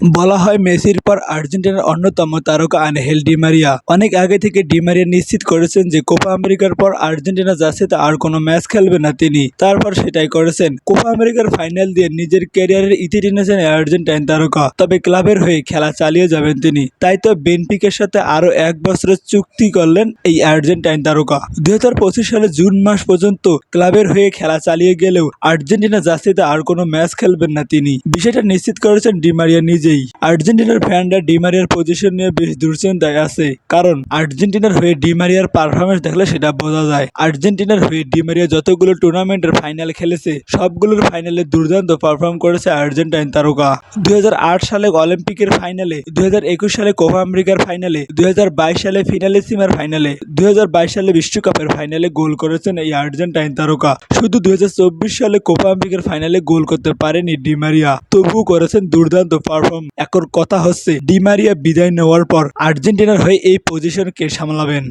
বলা হয় মেসির পর আর্জেন্টিনার অন্যতম তারকা আনহেল ডিমারিয়া অনেক আগে থেকে ডিমারিয়া নিশ্চিত করেছেন যে কোপা আমেরিকার পর আর্জেন্টিনা যাচ্ছে তা আর কোনো ম্যাচ খেলবে না তিনি। তারপর সেটাই করেছেন। কোপা আমেরিকার ফাইনাল দিয়ে নিজের ক্যারিয়ারের ইতি টেনেছেন আর্জেন্টাইন তারকা। তবে ক্লাবের হয়ে খেলা চালিয়ে যাবেন তিনি। তাই তো বেনপিকের সাথে আরও এক বছরের চুক্তি করলেন এই আর্জেন্টাইন তারকা। দুই হাজার পঁচিশ সালে জুন মাস পর্যন্ত ক্লাবের হয়ে খেলা চালিয়ে গেলেও আর্জেন্টিনা জার্সিতে আর কোনো ম্যাচ খেলবেন না তিনি। বিষয়টা নিশ্চিত করেছেন ডিমারিয়া নিজেই। আর্জেন্টিনার ফ্যানরা ডিমারিয়ার পজিশন নিয়ে বেশ দুশ্চিন্তায় আছে। কারণ আর্জেন্টিনার হয়ে ডিমারিয়ার পারফরমেন্স দেখলে সেটা বোঝা যায়। আর্জেন্টিনার হয়ে ডিমারিয়া যতগুলো টুর্নামেন্টের ফাইনাল খেলেছে, সবগুলোর ফাইনালে দুর্দান্ত পারফর্ম করেছে আর্জেন্টাইন তারকা। দুই সালে অলিম্পিকের ফাইনালে দুই সালে কোপা আমেরিকার ফাইনালে দুই হাজার বাইশ সালে ফিনালিসিমার ফাইনালে দুই হাজার বাইশ সালে বিশ্বকাপের ফাইনালে গোল করেছেন এই আর্জেন্টাইন তারকা। শুধু দুই হাজার চব্বিশ সালে কোপা আমেরিকার ফাইনালে গোল করতে পারেনি ডিমারিয়া তবুও করেছেন দুর্দান্ত পারফর্ম এখন কথা হচ্ছে ডিমারিয়া বিদায় নেওয়ার পর আর্জেন্টিনার হয়ে এই পজিশনকে সামলাবেন।